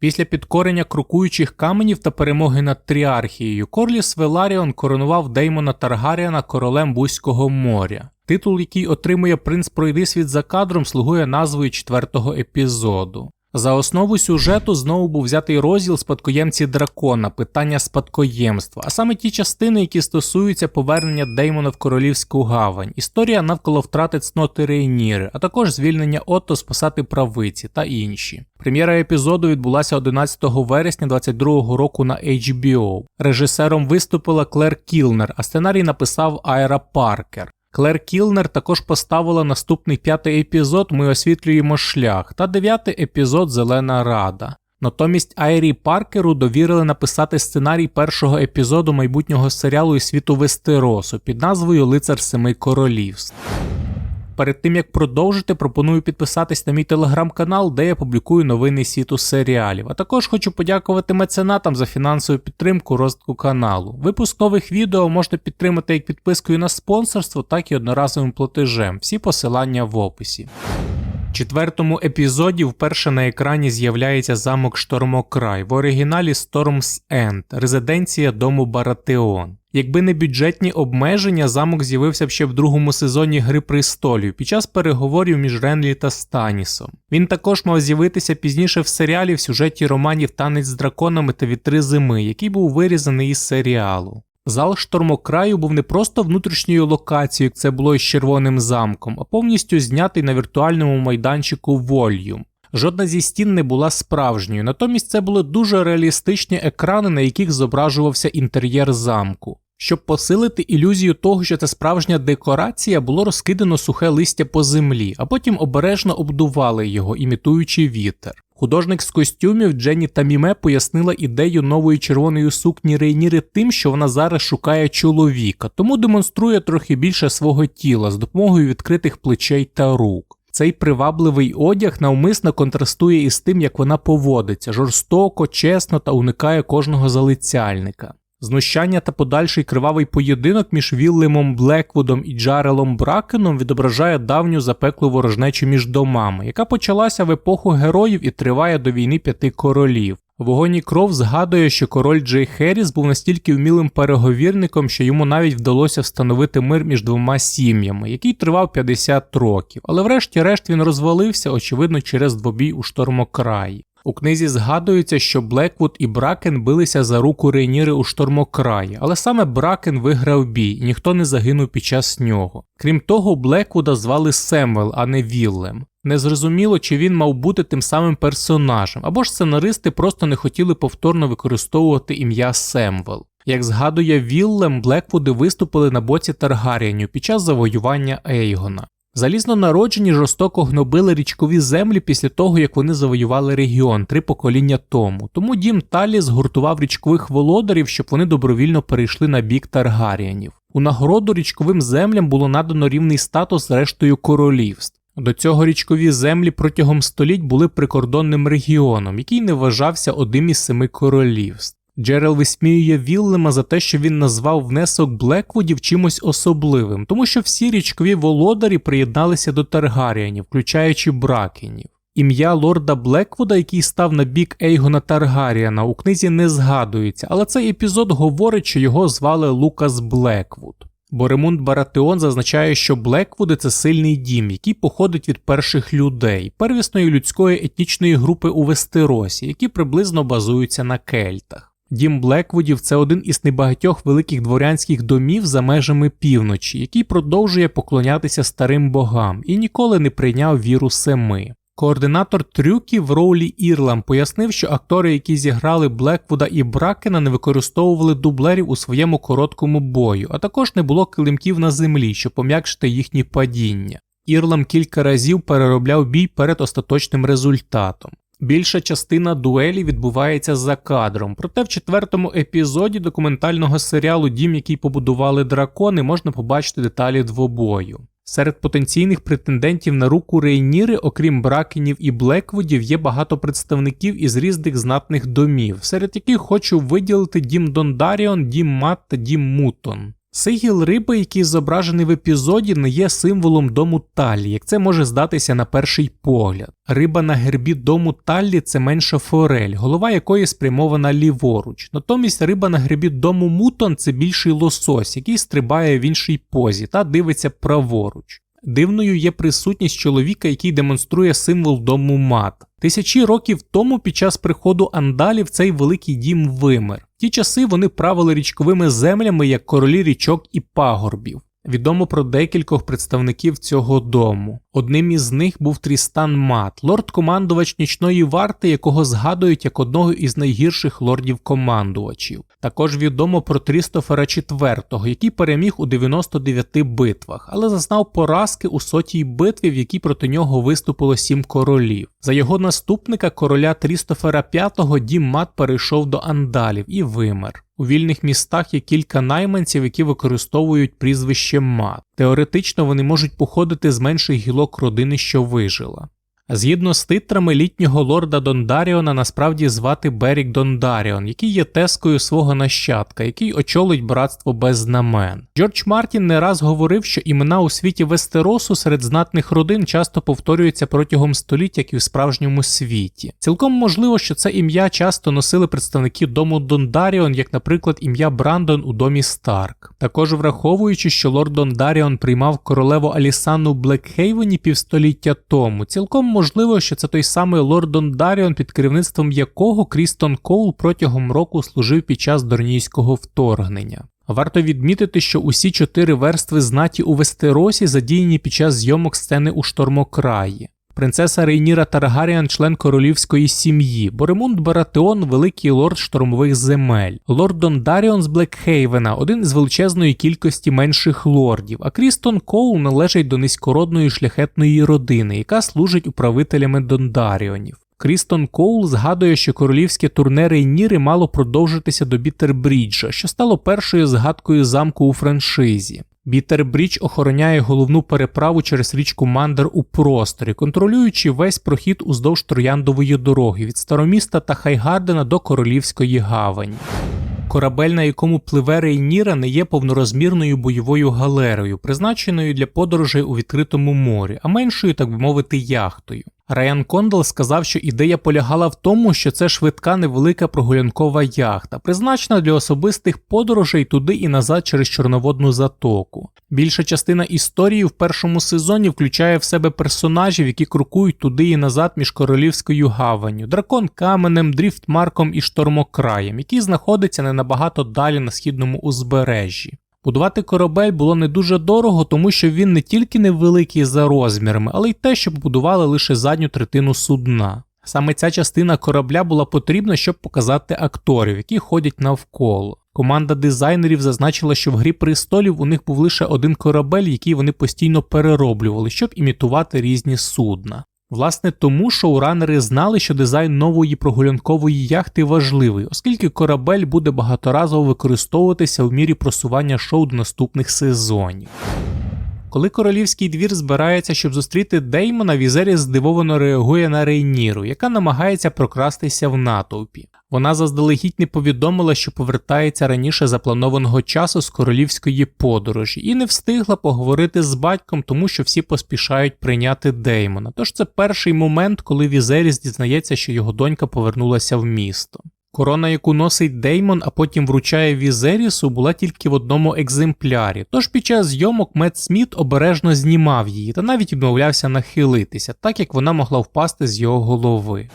Після підкорення крокуючих каменів та перемоги над Тріархією, Корліс Веларіон коронував Деймона Таргаріана королем Бузького моря. Титул, який отримує принц Пройдисвіт за кадром, слугує назвою четвертого епізоду. За основу сюжету знову був взятий розділ спадкоємці дракона, питання спадкоємства, а саме ті частини, які стосуються повернення Деймона в королівську гавань, історія навколо втрати цноти Рейніри, а також звільнення Отто спасати правиці та інші. Прем'єра епізоду відбулася 11 вересня 2022 року на HBO. Режисером виступила Клер Кілнер, а сценарій написав Айра Паркер. Клер Кілнер також поставила наступний п'ятий епізод Ми освітлюємо шлях та дев'ятий епізод Зелена Рада. Натомість Айрі Паркеру довірили написати сценарій першого епізоду майбутнього серіалу і світу Вестеросу під назвою Лицар Семи Королівств. Перед тим як продовжити, пропоную підписатись на мій телеграм-канал, де я публікую новини світу серіалів. А також хочу подякувати меценатам за фінансову підтримку розвитку каналу. Випуск нових відео можете підтримати як підпискою на спонсорство, так і одноразовим платежем. Всі посилання в описі. Четвертому епізоді вперше на екрані з'являється замок Штормокрай, в оригіналі Storm's End, резиденція дому Баратеон. Якби не бюджетні обмеження, замок з'явився б ще в другому сезоні Гри престолів під час переговорів між Ренлі та Станісом. Він також мав з'явитися пізніше в серіалі в сюжеті романів Танець з драконами та Вітри зими, який був вирізаний із серіалу. Зал штормокраю був не просто внутрішньою локацією, як це було із червоним замком, а повністю знятий на віртуальному майданчику Volume. Жодна зі стін не була справжньою, натомість це були дуже реалістичні екрани, на яких зображувався інтер'єр замку. Щоб посилити ілюзію того, що це справжня декорація, було розкидано сухе листя по землі, а потім обережно обдували його, імітуючи вітер. Художник з костюмів Дженні Таміме пояснила ідею нової червоної сукні Рейніри тим, що вона зараз шукає чоловіка, тому демонструє трохи більше свого тіла з допомогою відкритих плечей та рук. Цей привабливий одяг навмисно контрастує із тим, як вона поводиться жорстоко, чесно та уникає кожного залицяльника. Знущання та подальший кривавий поєдинок між Віллемом Блеквудом і Джарелом Бракеном відображає давню запеклу ворожнечу між домами, яка почалася в епоху героїв і триває до війни п'яти королів. Вогонь і кров згадує, що король Джей Херріс був настільки вмілим переговірником, що йому навіть вдалося встановити мир між двома сім'ями, який тривав 50 років, але врешті-решт він розвалився, очевидно, через двобій у штормокраї. У книзі згадується, що Блеквуд і Бракен билися за руку Рейніри у штормокраї, але саме Бракен виграв бій, і ніхто не загинув під час нього. Крім того, Блеквуда звали Семвел, а не Віллем. Незрозуміло, чи він мав бути тим самим персонажем, або ж сценаристи просто не хотіли повторно використовувати ім'я Семвел. Як згадує Віллем, Блеквуди виступили на боці Таргаріанів під час завоювання Ейгона. Залізно народжені жорстоко гнобили річкові землі після того, як вони завоювали регіон три покоління тому. Тому дім Талі згуртував річкових володарів, щоб вони добровільно перейшли на бік Таргаріанів. У нагороду річковим землям було надано рівний статус рештою королівств. До цього річкові землі протягом століть були прикордонним регіоном, який не вважався одним із семи королівств. Джерел висміює Віллема за те, що він назвав внесок Блеквудів чимось особливим, тому що всі річкові володарі приєдналися до Таргаріанів, включаючи Бракенів. Ім'я лорда Блеквуда, який став на бік Ейгона Таргаріана, у книзі не згадується, але цей епізод говорить, що його звали Лукас Блеквуд. Боремунд Баратеон зазначає, що Блеквуди це сильний дім, який походить від перших людей, первісної людської етнічної групи у Вестеросі, які приблизно базуються на кельтах. Дім Блеквудів це один із небагатьох великих дворянських домів за межами півночі, який продовжує поклонятися старим богам і ніколи не прийняв віру семи. Координатор трюків Роулі Ірлам пояснив, що актори, які зіграли Блеквуда і Бракена, не використовували дублерів у своєму короткому бою, а також не було килимків на землі, щоб пом'якшити їхні падіння. Ірлам кілька разів переробляв бій перед остаточним результатом. Більша частина дуелі відбувається за кадром, проте в четвертому епізоді документального серіалу Дім, який побудували дракони, можна побачити деталі двобою. Серед потенційних претендентів на руку Рейніри, окрім Бракенів і Блеквудів, є багато представників із різних знатних домів, серед яких хочу виділити Дім Дондаріон, Дім Мат та Дім Мутон. Сигіл риби, який зображений в епізоді, не є символом дому Таллі, як це може здатися на перший погляд. Риба на гербі дому Таллі це менша форель, голова якої спрямована ліворуч. Натомість риба на гербі дому Мутон це більший лосось, який стрибає в іншій позі та дивиться праворуч. Дивною є присутність чоловіка, який демонструє символ дому мат. Тисячі років тому під час приходу андалів цей великий дім вимер. В ті часи вони правили річковими землями як королі річок і пагорбів. Відомо про декількох представників цього дому. Одним із них був Трістан Мат, лорд-командувач нічної варти, якого згадують як одного із найгірших лордів-командувачів. Також відомо про Трістофера IV, який переміг у 99 битвах, але зазнав поразки у сотій битві, в якій проти нього виступило сім королів. За його наступника, короля Трістофера V, дім Мат перейшов до андалів і вимер. У вільних містах є кілька найманців, які використовують прізвище Мат. Теоретично вони можуть походити з менших гілок родини, що вижила. Згідно з титрами літнього лорда Дондаріона насправді звати Берік Дондаріон, який є тескою свого нащадка, який очолить братство без знамен. Джордж Мартін не раз говорив, що імена у світі Вестеросу серед знатних родин часто повторюються протягом століть, як і в справжньому світі. Цілком можливо, що це ім'я часто носили представники дому Дондаріон, як, наприклад, ім'я Брандон у домі Старк. Також враховуючи, що лорд Дондаріон приймав королеву Алісану Блекхейвені півстоліття тому, цілком можливо, що це той самий лорд Дондаріон, під керівництвом якого Крістон Коул протягом року служив під час дорнійського вторгнення. Варто відмітити, що усі чотири верстви знаті у Вестеросі задіяні під час зйомок сцени у Штормокраї. Принцеса Рейніра Таргаріан, член королівської сім'ї, Боремунд Баратеон, великий лорд штормових земель, лорд Дондаріон з Блекхейвена, один з величезної кількості менших лордів, а Крістон Коул належить до низькородної шляхетної родини, яка служить управителями Дондаріонів. Крістон Коул згадує, що королівське турне Рейніри мало продовжитися до Бітербріджа, що стало першою згадкою замку у франшизі. Бітербрідж охороняє головну переправу через річку Мандер у просторі, контролюючи весь прохід уздовж трояндової дороги від староміста та Хайгардена до Королівської гавані. Корабель, на якому пливе Рейніра, не є повнорозмірною бойовою галерою, призначеною для подорожей у відкритому морі, а меншою, так би мовити, яхтою. Райан Кондал сказав, що ідея полягала в тому, що це швидка невелика прогулянкова яхта, призначена для особистих подорожей туди і назад через Чорноводну затоку. Більша частина історії в першому сезоні включає в себе персонажів, які крокують туди і назад між королівською гаванню, дракон каменем, дріфтмарком і штормокраєм, який знаходиться не набагато далі на східному узбережжі. Будувати корабель було не дуже дорого, тому що він не тільки невеликий за розмірами, але й те, що побудували лише задню третину судна. Саме ця частина корабля була потрібна, щоб показати акторів, які ходять навколо. Команда дизайнерів зазначила, що в грі престолів у них був лише один корабель, який вони постійно перероблювали, щоб імітувати різні судна. Власне, тому шоуранери знали, що дизайн нової прогулянкової яхти важливий, оскільки корабель буде багаторазово використовуватися в мірі просування шоу до наступних сезонів. Коли королівський двір збирається, щоб зустріти Деймона, Візеріс здивовано реагує на Рейніру, яка намагається прокрастися в натовпі. Вона заздалегідь не повідомила, що повертається раніше запланованого часу з королівської подорожі, і не встигла поговорити з батьком, тому що всі поспішають прийняти Деймона. Тож це перший момент, коли Візеріс дізнається, що його донька повернулася в місто. Корона, яку носить Деймон, а потім вручає Візерісу, була тільки в одному екземплярі, тож під час зйомок Мед Сміт обережно знімав її та навіть відмовлявся нахилитися, так як вона могла впасти з його голови.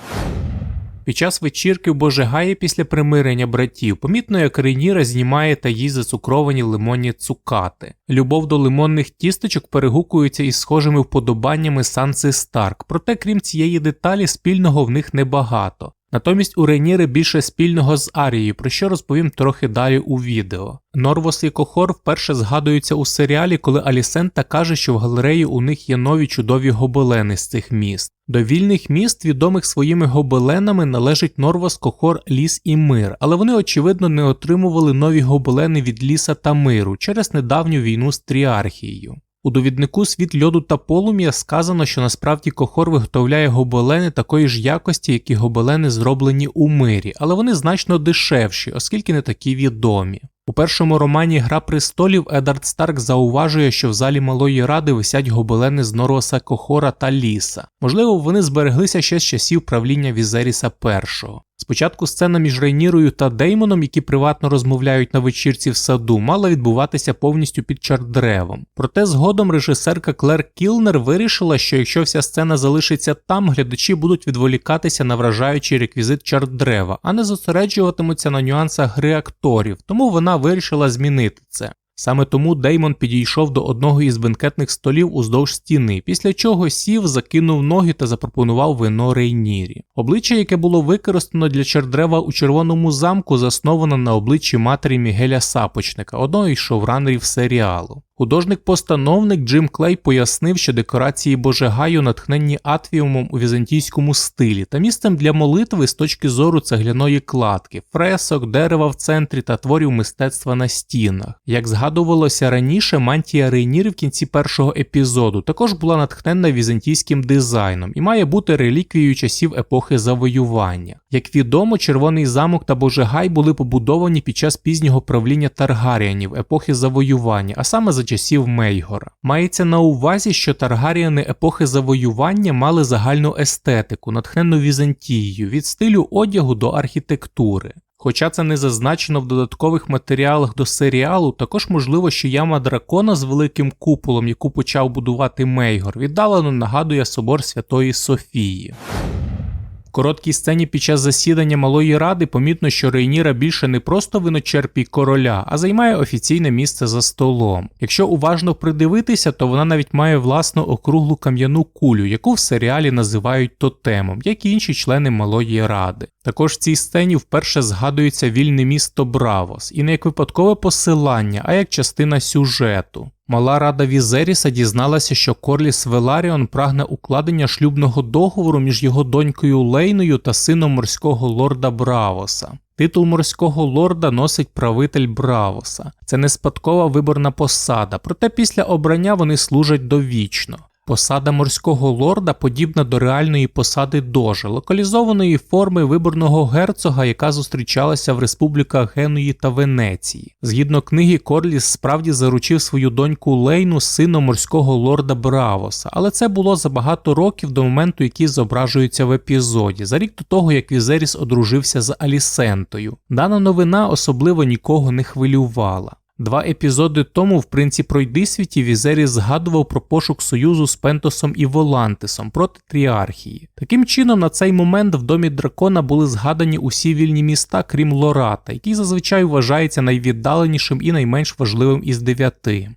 Під час вечірки в Божегаї після примирення братів помітно, як Рейніра знімає та їсть зацукровані лимонні цукати. Любов до лимонних тісточок перегукується із схожими вподобаннями Санси Старк, проте крім цієї деталі спільного в них небагато. Натомість у Рейніри більше спільного з Арією, про що розповім трохи далі у відео. Норвос і Кохор вперше згадуються у серіалі, коли Алісента каже, що в галереї у них є нові чудові гобелени з цих міст. До вільних міст, відомих своїми гобеленами, належить Норвос, Кохор, Ліс і Мир, але вони, очевидно, не отримували нові гобелени від ліса та миру через недавню війну з Тріархією. У довіднику світ льоду та полум'я сказано, що насправді Кохор виготовляє гобелени такої ж якості, як і гобелени зроблені у мирі, але вони значно дешевші, оскільки не такі відомі. У першому романі Гра престолів Едард Старк зауважує, що в залі Малої Ради висять гобелени з Нороса Кохора та Ліса. Можливо, вони збереглися ще з часів правління Візеріса І. Спочатку сцена між Рейнірою та Деймоном, які приватно розмовляють на вечірці в саду, мала відбуватися повністю під чардревом. Проте згодом режисерка Клер Кілнер вирішила, що якщо вся сцена залишиться там, глядачі будуть відволікатися на вражаючий реквізит чардрева, а не зосереджуватимуться на нюансах гри акторів, тому вона вирішила змінити це. Саме тому Деймон підійшов до одного із бенкетних столів уздовж стіни, після чого сів, закинув ноги та запропонував вино Рейнірі. Обличчя, яке було використано для чердрева у червоному замку, засновано на обличчі матері Мігеля Сапочника, одного із шоуранерів серіалу. Художник-постановник Джим Клей пояснив, що декорації Божегаю натхненні атвіумом у візантійському стилі та місцем для молитви з точки зору цегляної кладки, фресок, дерева в центрі та творів мистецтва на стінах. Як згадувалося раніше, мантія Рейнір в кінці першого епізоду також була натхненна візантійським дизайном і має бути реліквією часів епохи завоювання. Як відомо, червоний замок та Божегай були побудовані під час пізнього правління Таргаріанів епохи завоювання, а саме за часів Мейгора. Мається на увазі, що Таргаріани епохи завоювання мали загальну естетику, натхнену Візантією, від стилю одягу до архітектури. Хоча це не зазначено в додаткових матеріалах до серіалу, також можливо, що яма дракона з великим куполом, яку почав будувати Мейгор, віддалено нагадує собор Святої Софії. Короткій сцені під час засідання малої ради помітно, що Рейніра більше не просто виночерпій короля, а займає офіційне місце за столом. Якщо уважно придивитися, то вона навіть має власну округлу кам'яну кулю, яку в серіалі називають тотемом, як і інші члени малої ради. Також в цій сцені вперше згадується вільне місто Бравос, і не як випадкове посилання, а як частина сюжету. Мала рада Візеріса дізналася, що Корліс Веларіон прагне укладення шлюбного договору між його донькою Лейною та сином морського лорда Бравоса. Титул морського лорда носить правитель Бравоса. Це не спадкова виборна посада, проте після обрання вони служать довічно. Посада морського лорда подібна до реальної посади дожа, локалізованої форми виборного герцога, яка зустрічалася в республіках Генуї та Венеції. Згідно книги, Корліс справді заручив свою доньку Лейну з сином морського лорда Бравоса, але це було за багато років до моменту, який зображується в епізоді, за рік до того, як Візеріс одружився з Алісентою. Дана новина особливо нікого не хвилювала. Два епізоди тому в принці пройдисвіті Візеріс згадував про пошук союзу з Пентосом і Волантисом проти Тріархії. Таким чином, на цей момент в домі дракона були згадані усі вільні міста, крім Лората, який зазвичай вважається найвіддаленішим і найменш важливим із дев'яти.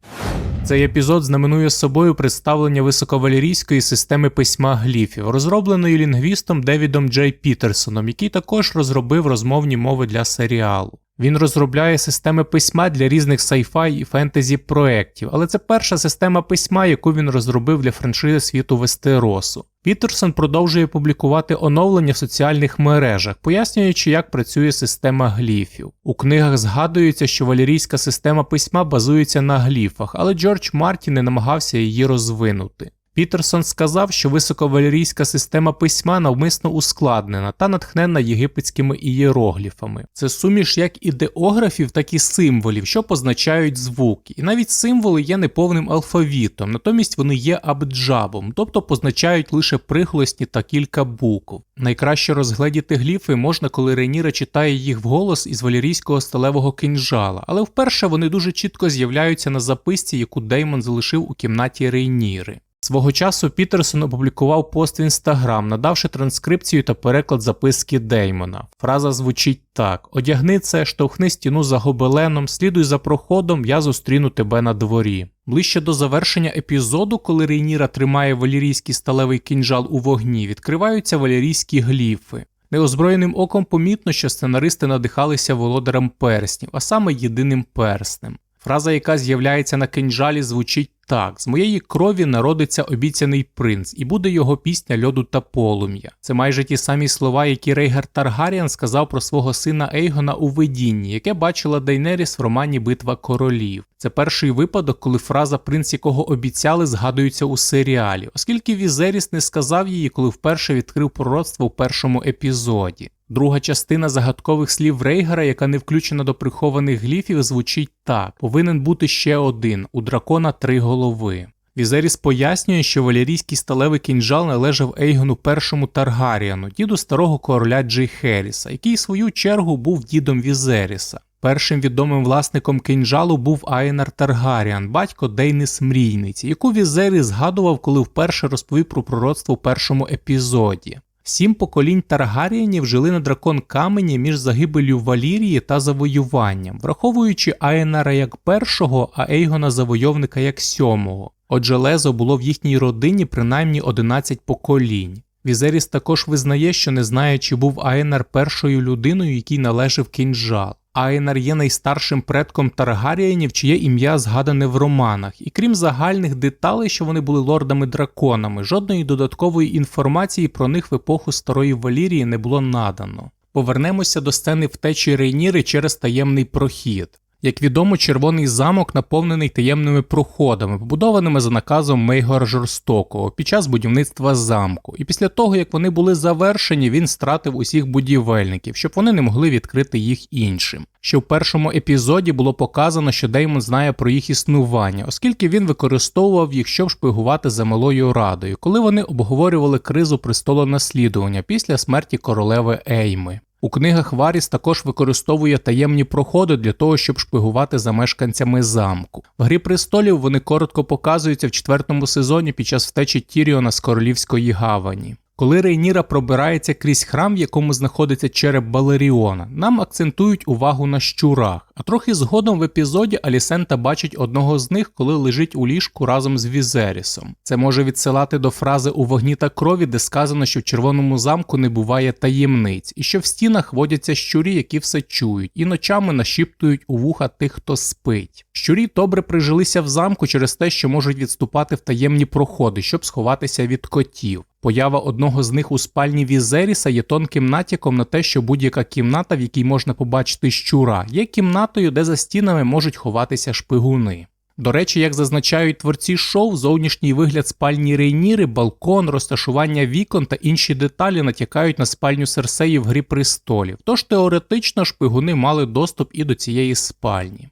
Цей епізод знаменує собою представлення високовалерійської системи письма гліфів, розробленої лінгвістом Девідом Джей Пітерсоном, який також розробив розмовні мови для серіалу. Він розробляє системи письма для різних sci-fi і фентезі проєктів, але це перша система письма, яку він розробив для франшизи світу Вестеросу. Пітерсон продовжує публікувати оновлення в соціальних мережах, пояснюючи, як працює система гліфів. У книгах згадується, що валерійська система письма базується на гліфах, але Джордж Мартін не намагався її розвинути. Пітерсон сказав, що високовалерійська система письма навмисно ускладнена та натхнена єгипетськими ієрогліфами. Це суміш як ідеографів, так і символів, що позначають звуки. І навіть символи є неповним алфавітом, натомість вони є абджабом, тобто позначають лише приголосні та кілька букв. Найкраще розгледіти гліфи можна, коли Рейніра читає їх вголос із валерійського сталевого кинжала, але вперше вони дуже чітко з'являються на записці, яку Деймон залишив у кімнаті Рейніри. Свого часу Пітерсон опублікував пост в інстаграм, надавши транскрипцію та переклад записки Деймона. Фраза звучить так: Одягни це, штовхни стіну за гобеленом, слідуй за проходом, я зустріну тебе на дворі. Ближче до завершення епізоду, коли Рейніра тримає валерійський сталевий кинжал у вогні, відкриваються валерійські гліфи. Неозброєним оком помітно, що сценаристи надихалися володарем перснів, а саме єдиним перснем. Фраза, яка з'являється на кинджалі, звучить так: з моєї крові народиться обіцяний принц, і буде його пісня льоду та полум'я. Це майже ті самі слова, які Рейгер Таргаріан сказав про свого сина Ейгона у видінні, яке бачила Дейнеріс в романі Битва королів. Це перший випадок, коли фраза принц, якого обіцяли, згадується у серіалі, оскільки Візеріс не сказав її, коли вперше відкрив пророцтво у першому епізоді. Друга частина загадкових слів Рейгера, яка не включена до прихованих гліфів, звучить так: повинен бути ще один у дракона три голови. Візеріс пояснює, що валерійський сталевий кінжал належав Ейгону першому Таргаріану, діду старого короля Джей Херіса, який в свою чергу був дідом Візеріса. Першим відомим власником кинджалу був Айнар Таргаріан, батько Дейнис Мрійниці, яку Візеріс згадував, коли вперше розповів про пророцтво в першому епізоді. Сім поколінь Таргаріанів жили на дракон камені між загибелью Валірії та завоюванням, враховуючи Айнара як першого, а Ейгона завойовника як сьомого. Отже, лезо було в їхній родині принаймні 11 поколінь. Візеріс також визнає, що не знає, чи був Айнар першою людиною, якій належав кінжал. Айнар є найстаршим предком Таргарієнів, чиє ім'я згадане в романах, і крім загальних деталей, що вони були лордами-драконами, жодної додаткової інформації про них в епоху Старої Валірії не було надано. Повернемося до сцени втечі Рейніри через таємний прохід. Як відомо, червоний замок наповнений таємними проходами, побудованими за наказом Мейгора Жорстокого під час будівництва замку, і після того, як вони були завершені, він стратив усіх будівельників, щоб вони не могли відкрити їх іншим. Що в першому епізоді було показано, що Деймон знає про їх існування, оскільки він використовував їх, щоб шпигувати за малою радою, коли вони обговорювали кризу престолонаслідування після смерті королеви Ейми. У книгах Варіс також використовує таємні проходи для того, щоб шпигувати за мешканцями замку. В Грі престолів вони коротко показуються в четвертому сезоні під час втечі Тіріона з королівської гавані. Коли Рейніра пробирається крізь храм, в якому знаходиться череп Балеріона, нам акцентують увагу на щурах, а трохи згодом в епізоді Алісента бачить одного з них, коли лежить у ліжку разом з Візерісом. Це може відсилати до фрази у вогні та крові, де сказано, що в червоному замку не буває таємниць, і що в стінах водяться щурі, які все чують, і ночами нашіптують у вуха тих, хто спить. Щурі добре прижилися в замку через те, що можуть відступати в таємні проходи, щоб сховатися від котів. Поява одного з них у спальні Візеріса є тонким натяком на те, що будь-яка кімната, в якій можна побачити щура, є кімнатою, де за стінами можуть ховатися шпигуни. До речі, як зазначають творці шоу, зовнішній вигляд спальні Рейніри, балкон, розташування вікон та інші деталі натякають на спальню Серсеї в Грі престолів, тож теоретично шпигуни мали доступ і до цієї спальні.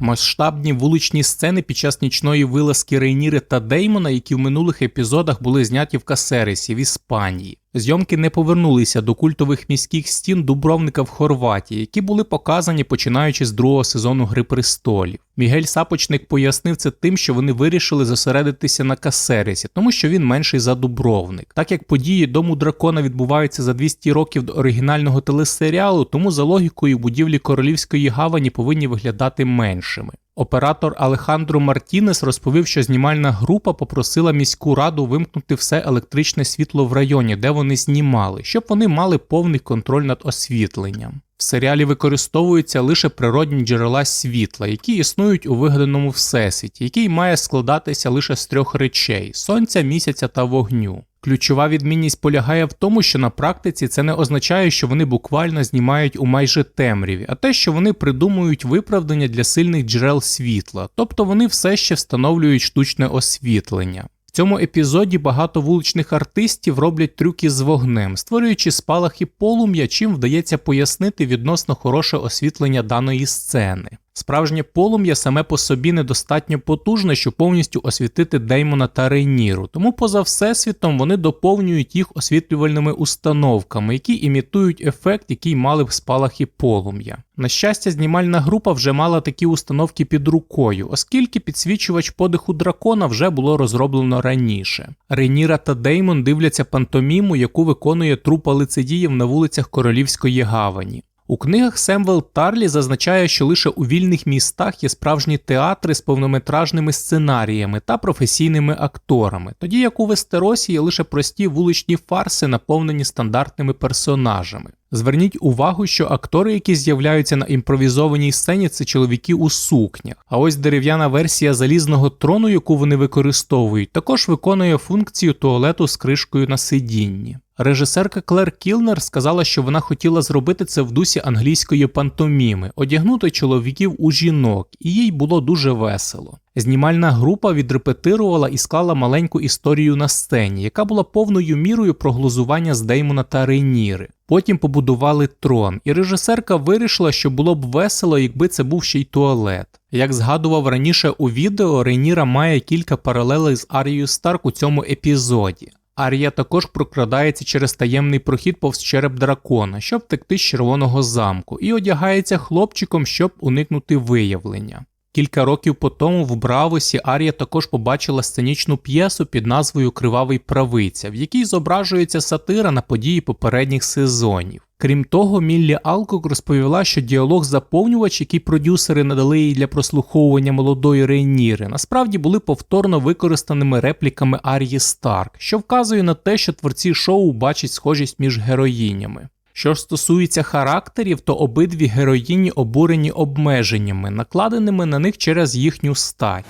Масштабні вуличні сцени під час нічної вилазки Рейніри та Деймона, які в минулих епізодах були зняті в Касересі в Іспанії. Зйомки не повернулися до культових міських стін Дубровника в Хорватії, які були показані починаючи з другого сезону Гри престолів. Мігель Сапочник пояснив це тим, що вони вирішили зосередитися на Касересі, тому що він менший за Дубровник. Так як події Дому дракона відбуваються за 200 років до оригінального телесеріалу, тому за логікою будівлі королівської гавані повинні виглядати меншими. Оператор Алехандро Мартінес розповів, що знімальна група попросила міську раду вимкнути все електричне світло в районі, де вони знімали, щоб вони мали повний контроль над освітленням. В серіалі використовуються лише природні джерела світла, які існують у вигаданому всесвіті, який має складатися лише з трьох речей сонця, місяця та вогню. Ключова відмінність полягає в тому, що на практиці це не означає, що вони буквально знімають у майже темряві, а те, що вони придумують виправдання для сильних джерел світла, тобто вони все ще встановлюють штучне освітлення. В цьому епізоді багато вуличних артистів роблять трюки з вогнем, створюючи спалахи полум'я, чим вдається пояснити відносно хороше освітлення даної сцени. Справжнє полум'я саме по собі недостатньо потужне, щоб повністю освітити Деймона та Рейніру, тому поза всесвітом вони доповнюють їх освітлювальними установками, які імітують ефект, який мали в спалахи полум'я. На щастя, знімальна група вже мала такі установки під рукою, оскільки підсвічувач подиху дракона вже було розроблено раніше. Рейніра та Деймон дивляться пантоміму, яку виконує трупа лицедіїв на вулицях Королівської гавані. У книгах Семвел Тарлі зазначає, що лише у вільних містах є справжні театри з повнометражними сценаріями та професійними акторами, тоді як у Вестеросі є лише прості вуличні фарси, наповнені стандартними персонажами. Зверніть увагу, що актори, які з'являються на імпровізованій сцені, це чоловіки у сукнях. А ось дерев'яна версія залізного трону, яку вони використовують, також виконує функцію туалету з кришкою на сидінні. Режисерка Клер Кілнер сказала, що вона хотіла зробити це в дусі англійської пантоміми, одягнути чоловіків у жінок, і їй було дуже весело. Знімальна група відрепетирувала і склала маленьку історію на сцені, яка була повною мірою проглузування з Деймона та Рейніри. Потім побудували трон, і режисерка вирішила, що було б весело, якби це був ще й туалет. Як згадував раніше у відео, Рейніра має кілька паралелей з Арією Старк у цьому епізоді. Арія також прокрадається через таємний прохід повз череп дракона, щоб втекти з червоного замку, і одягається хлопчиком, щоб уникнути виявлення. Кілька років по тому в Бравосі Арія також побачила сценічну п'єсу під назвою Кривавий правиця, в якій зображується сатира на події попередніх сезонів. Крім того, Міллі Алкок розповіла, що діалог заповнювач, який продюсери надали їй для прослуховування молодої Рейніри, насправді були повторно використаними репліками Арії Старк, що вказує на те, що творці шоу бачать схожість між героїнями. Що ж стосується характерів, то обидві героїні обурені обмеженнями, накладеними на них через їхню стать.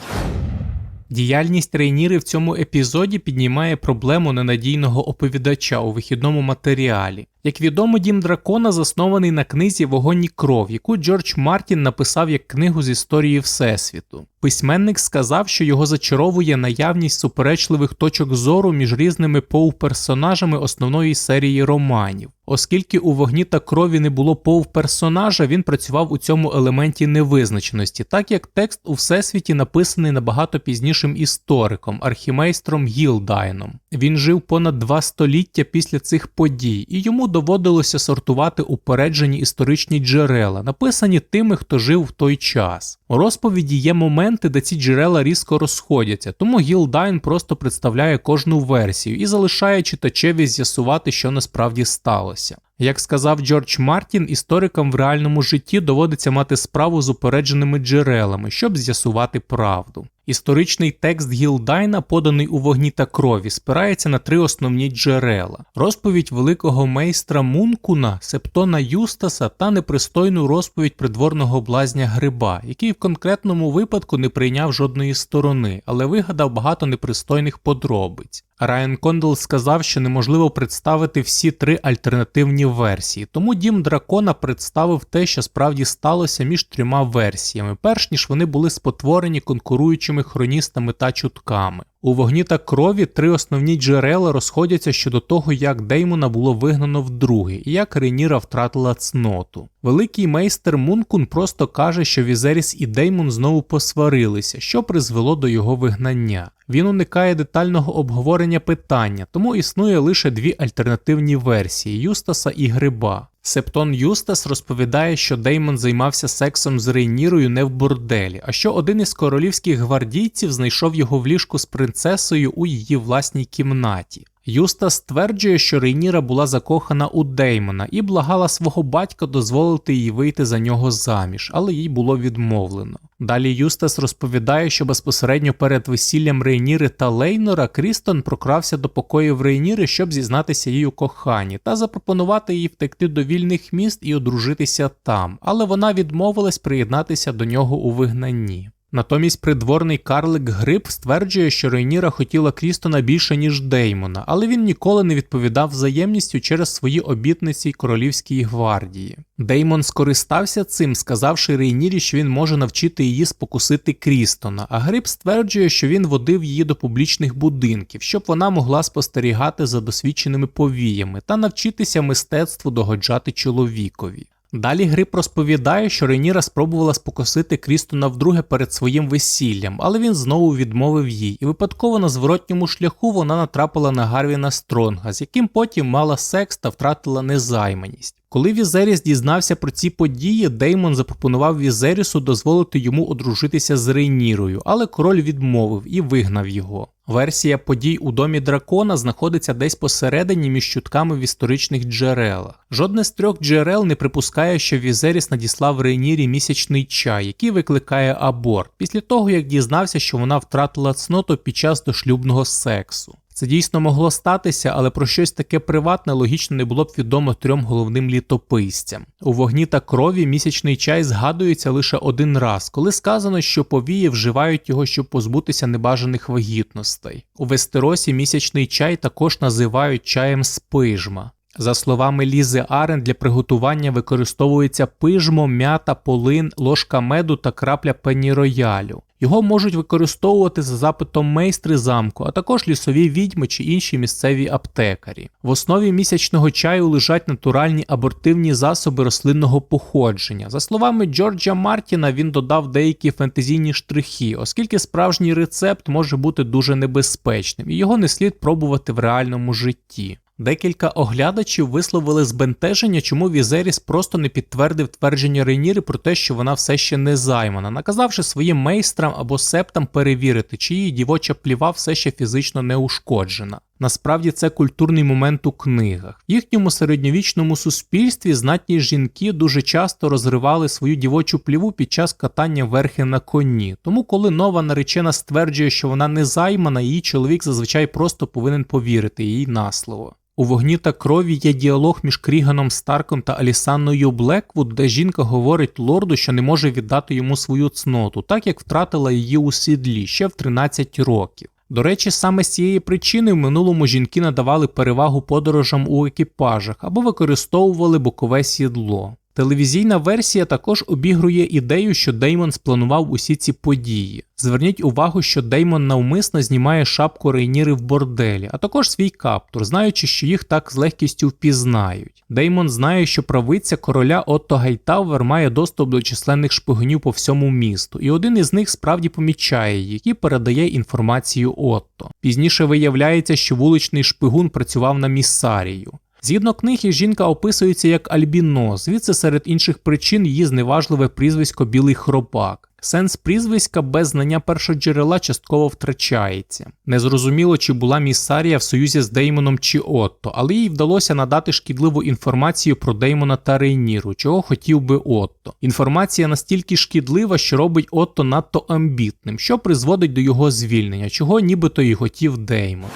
Діяльність Рейніри в цьому епізоді піднімає проблему ненадійного оповідача у вихідному матеріалі. Як відомо, дім дракона заснований на книзі Вогонь і кров, яку Джордж Мартін написав як книгу з історії Всесвіту. Письменник сказав, що його зачаровує наявність суперечливих точок зору між різними поув-персонажами основної серії романів. Оскільки у вогні та крові не було поув-персонажа, він працював у цьому елементі невизначеності, так як текст у всесвіті написаний набагато пізнішим істориком, архімейстром Гілдайном. Він жив понад два століття після цих подій, і йому доводилося сортувати упереджені історичні джерела, написані тими, хто жив в той час. У розповіді є моменти, де ці джерела різко розходяться, тому Гілдайн просто представляє кожну версію і залишає читачеві з'ясувати, що насправді сталося відмовився. Як сказав Джордж Мартін, історикам в реальному житті доводиться мати справу з упередженими джерелами, щоб з'ясувати правду. Історичний текст Гілдайна, поданий у вогні та крові, спирається на три основні джерела: розповідь великого майстра Мункуна, Септона Юстаса та непристойну розповідь придворного блазня Гриба, який в конкретному випадку не прийняв жодної сторони, але вигадав багато непристойних подробиць. Райан Кондел сказав, що неможливо представити всі три альтернативні версії, тому дім дракона представив те, що справді сталося між трьома версіями, перш ніж вони були спотворені конкуруючими хроністами та чутками. У вогні та крові три основні джерела розходяться щодо того, як Деймона було вигнано вдруге і як Реніра втратила цноту. Великий майстер Мункун просто каже, що Візеріс і Деймон знову посварилися, що призвело до його вигнання. Він уникає детального обговорення питання, тому існує лише дві альтернативні версії Юстаса і Гриба. Септон Юстас розповідає, що Деймон займався сексом з Рейнірою не в борделі, а що один із королівських гвардійців знайшов його в ліжку з принцесою у її власній кімнаті. Юста стверджує, що Рейніра була закохана у Деймона і благала свого батька дозволити їй вийти за нього заміж, але їй було відмовлено. Далі Юстас розповідає, що безпосередньо перед весіллям Рейніри та Лейнора Крістон прокрався до покоїв Рейніри, щоб зізнатися їй у коханні та запропонувати їй втекти до вільних міст і одружитися там, але вона відмовилась приєднатися до нього у вигнанні. Натомість придворний карлик Гриб стверджує, що Рейніра хотіла Крістона більше, ніж Деймона, але він ніколи не відповідав взаємністю через свої обітниці королівській гвардії. Деймон скористався цим, сказавши Рейнірі, що він може навчити її спокусити Крістона, а Гриб стверджує, що він водив її до публічних будинків, щоб вона могла спостерігати за досвідченими повіями та навчитися мистецтву догоджати чоловікові. Далі Грип розповідає, що Реніра спробувала спокусити Крістона вдруге перед своїм весіллям, але він знову відмовив їй, і випадково на зворотньому шляху вона натрапила на Гарвіна Стронга, з яким потім мала секс та втратила незайманість. Коли Візеріс дізнався про ці події, Деймон запропонував Візерісу дозволити йому одружитися з Рейнірою, але король відмовив і вигнав його. Версія подій у домі дракона знаходиться десь посередині між чутками в історичних джерелах. Жодне з трьох джерел не припускає, що Візеріс надіслав Рейнірі місячний чай, який викликає аборт, після того як дізнався, що вона втратила цноту під час дошлюбного сексу Це дійсно могло статися, але про щось таке приватне логічно не було б відомо трьом головним літописцям. У вогні та крові місячний чай згадується лише один раз, коли сказано, що повії вживають його, щоб позбутися небажаних вагітностей. У Вестеросі місячний чай також називають чаєм спижма. За словами Лізи Арен, для приготування використовується пижмо, м'ята, полин, ложка меду та крапля пеніроялю. Його можуть використовувати за запитом майстри замку, а також лісові відьми чи інші місцеві аптекарі. В основі місячного чаю лежать натуральні абортивні засоби рослинного походження. За словами Джорджа Мартіна, він додав деякі фентезійні штрихи, оскільки справжній рецепт може бути дуже небезпечним, і його не слід пробувати в реальному житті. Декілька оглядачів висловили збентеження, чому Візеріс просто не підтвердив твердження Рейніри про те, що вона все ще не займана, наказавши своїм майстрам або септам перевірити, чи її дівоча пліва все ще фізично не ушкоджена. Насправді це культурний момент у книгах. В їхньому середньовічному суспільстві знатні жінки дуже часто розривали свою дівочу пліву під час катання верхи на коні. Тому, коли нова наречена стверджує, що вона не займана, її чоловік зазвичай просто повинен повірити їй на слово. У вогні та крові є діалог між Кріганом Старком та Алісанною Блеквуд, де жінка говорить лорду, що не може віддати йому свою цноту, так як втратила її у сідлі ще в 13 років. До речі, саме з цієї причини в минулому жінки надавали перевагу подорожам у екіпажах або використовували бокове сідло. Телевізійна версія також обігрує ідею, що Деймон спланував усі ці події. Зверніть увагу, що Деймон навмисно знімає шапку Рейніри в борделі, а також свій каптур, знаючи, що їх так з легкістю впізнають. Деймон знає, що правиця короля Отто Гайтавер має доступ до численних шпигунів по всьому місту, і один із них справді помічає їх і передає інформацію Отто. Пізніше виявляється, що вуличний шпигун працював на міссарію. Згідно книги, жінка описується як альбіно, звідси серед інших причин її зневажливе прізвисько Білий хробак. Сенс прізвиська без знання першоджерела частково втрачається. Незрозуміло, чи була місарія в союзі з Деймоном чи Отто, але їй вдалося надати шкідливу інформацію про Деймона та Рейніру, чого хотів би Отто. Інформація настільки шкідлива, що робить Отто надто амбітним, що призводить до його звільнення, чого нібито й хотів Деймон.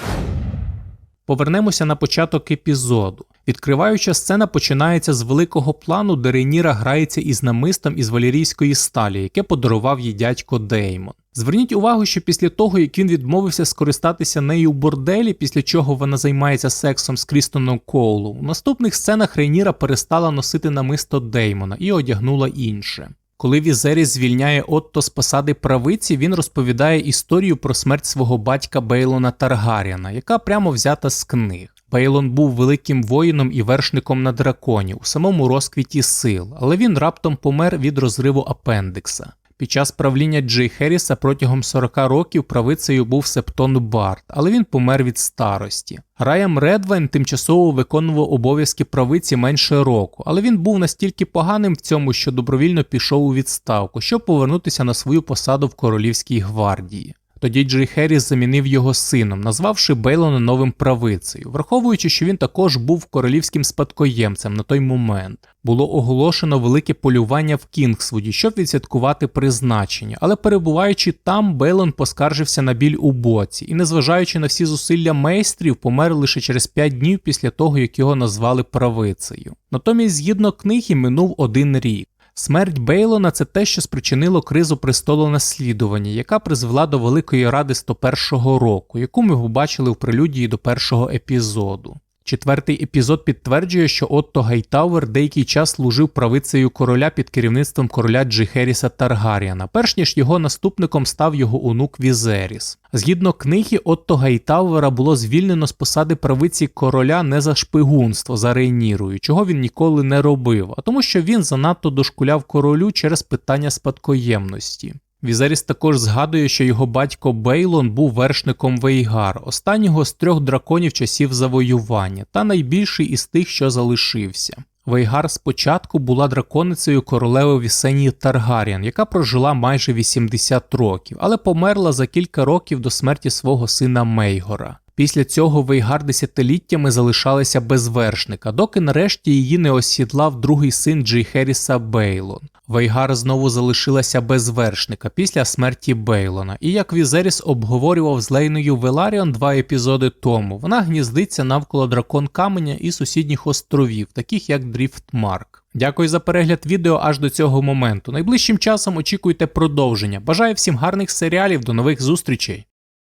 Повернемося на початок епізоду. Відкриваюча сцена починається з великого плану, де Рейніра грається із намистом із валерійської сталі, яке подарував їй дядько Деймон. Зверніть увагу, що після того, як він відмовився скористатися нею у борделі, після чого вона займається сексом з Крістоном Коулу, у наступних сценах Рейніра перестала носити намисто Деймона і одягнула інше. Коли Візері звільняє Отто з посади правиці, він розповідає історію про смерть свого батька Бейлона Таргаріана, яка прямо взята з книг. Бейлон був великим воїном і вершником на драконі у самому розквіті сил, але він раптом помер від розриву апендикса. Під час правління Джей Херріса протягом 40 років правицею був Септон Барт, але він помер від старості. Раям Редвайн тимчасово виконував обов'язки правиці менше року, але він був настільки поганим в цьому, що добровільно пішов у відставку, щоб повернутися на свою посаду в королівській гвардії. Тоді Джей Херріс замінив його сином, назвавши Бейлона новим правицею, враховуючи, що він також був королівським спадкоємцем на той момент. Було оголошено велике полювання в Кінгсвуді, щоб відсвяткувати призначення, але перебуваючи там, Бейлон поскаржився на біль у боці і, незважаючи на всі зусилля майстрів, помер лише через 5 днів після того, як його назвали правицею. Натомість, згідно книги, минув один рік. Смерть Бейлона це те, що спричинило кризу престолонаслідування, яка призвела до Великої Ради 101 року, яку ми побачили в прелюдії до першого епізоду. Четвертий епізод підтверджує, що Отто Гайтауер деякий час служив правицею короля під керівництвом короля Джихеріса Таргаріана, перш ніж його наступником став його онук Візеріс. Згідно книги, Отто Гайтауера було звільнено з посади правиці короля не за шпигунство за Рейнірою, чого він ніколи не робив, а тому, що він занадто дошкуляв королю через питання спадкоємності. Візеріс також згадує, що його батько Бейлон був вершником Вейгар, останнього з трьох драконів часів завоювання, та найбільший із тих, що залишився. Вейгар спочатку була драконицею королеви Вісенії Таргаріан, яка прожила майже 80 років, але померла за кілька років до смерті свого сина Мейгора. Після цього Вейгар десятиліттями залишалася без вершника, доки нарешті її не осідлав другий син Джей Херріса Бейлон. Вейгар знову залишилася без вершника після смерті Бейлона, і як Візеріс обговорював з Лейною Веларіон два епізоди тому, вона гніздиться навколо дракон каменя і сусідніх островів, таких як Дріфтмарк. Дякую за перегляд відео аж до цього моменту. Найближчим часом очікуйте продовження. Бажаю всім гарних серіалів, до нових зустрічей!